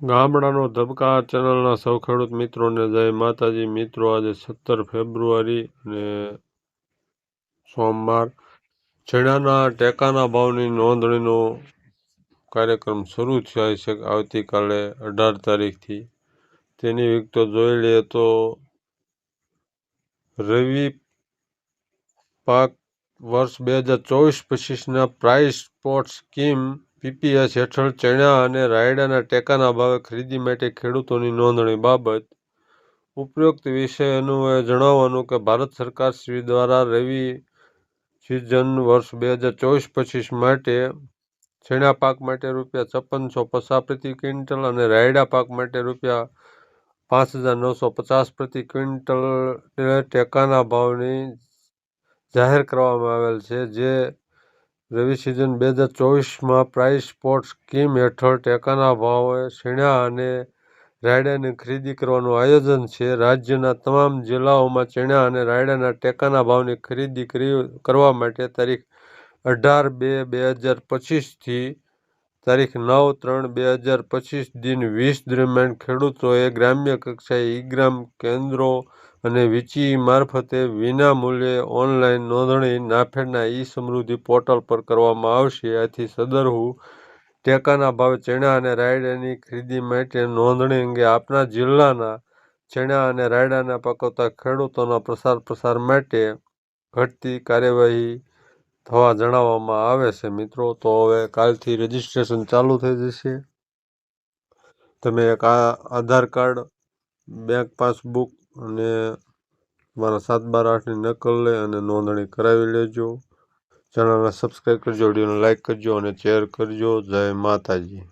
ગામડાનો ધબકા ચેનલના સૌ ખેડૂત મિત્રોને જય માતાજી. મિત્રો, આજે સત્તર ફેબ્રુઆરી અને સોમવાર. ચણાના ટેકાના ભાવની નોંધણીનો કાર્યક્રમ શરૂ થાય છે આવતીકાલે અઢાર તારીખથી. તેની વિગતો જોઈ લઈએ તો રવિ પાક વર્ષ બે હજાર ચોવીસ પચીસના પ્રાઇસ સ્પોટ સ્કીમ પીપીએસ હેઠળ ચણા અને રાયડાના ટેકાના ભાવે ખરીદી માટે ખેડૂતોની નોંધણી બાબત ઉપરોક્ત વિષય અન્વયે જણાવવાનું કે ભારત સરકાર શ્રી દ્વારા રવિ સિઝન વર્ષ બે હજાર ચોવીસ પચીસ માટે છેણા પાક માટે રૂપિયા છપ્પનસો પચાસ પ્રતિ ક્વિન્ટલ અને રાયડા પાક માટે રૂપિયા પાંચ હજાર નવસો પચાસ પ્રતિ ક્વિન્ટલ ટેકાના ભાવની જાહેર કરવામાં આવેલ છે, જે રવિ સિઝન બે હજાર ચોવીસમાં પ્રાઇસ સ્પોર્ટ્સ સ્કીમ હેઠળ ટેકાના ભાવે શીણા અને રાયડાની ખરીદી કરવાનું આયોજન છે. રાજ્યના તમામ જિલ્લાઓમાં ચણા અને રાયડાના ટેકાના ભાવની ખરીદી કરવા માટે તારીખ અઢાર બે બે હજાર પચીસથી તારીખ નવ ત્રણ બે હજાર પચીસ દિન વીસ દરમિયાન ખેડૂતોએ ગ્રામ્ય કક્ષાએ ઈ ગ્રામ કેન્દ્રો અને વીચી મારફતે વિના મૂલ્યે ઓનલાઈન નોંધણી નાફેડના ઈ સમૃદ્ધિ પોર્ટલ પર કરવામાં આવશે. આથી સદરહુ ટેકાના ભાવે ચણા અને રાયડાની ખરીદી માટે નોંધણી અંગે આપના જિલ્લાના ચણા અને રાયડાના પકવતા ખેડૂતોના પ્રસાર પ્રસાર માટે ઘટતી કાર્યવાહી થવા જણાવવામાં આવે છે. મિત્રો, તો હવે કાલથી રજીસ્ટ્રેશન ચાલુ થઈ જશે. તમે એક આધાર કાર્ડ, બેંક પાસબુક અને મારા સાત બાર આઠની નકલ લઈ અને નોંધણી કરાવી લેજો. ચેનલને સબસ્ક્રાઈબ કરજો, વિડીયોને લાઇક કરજો અને શેર કરજો. જય માતાજી.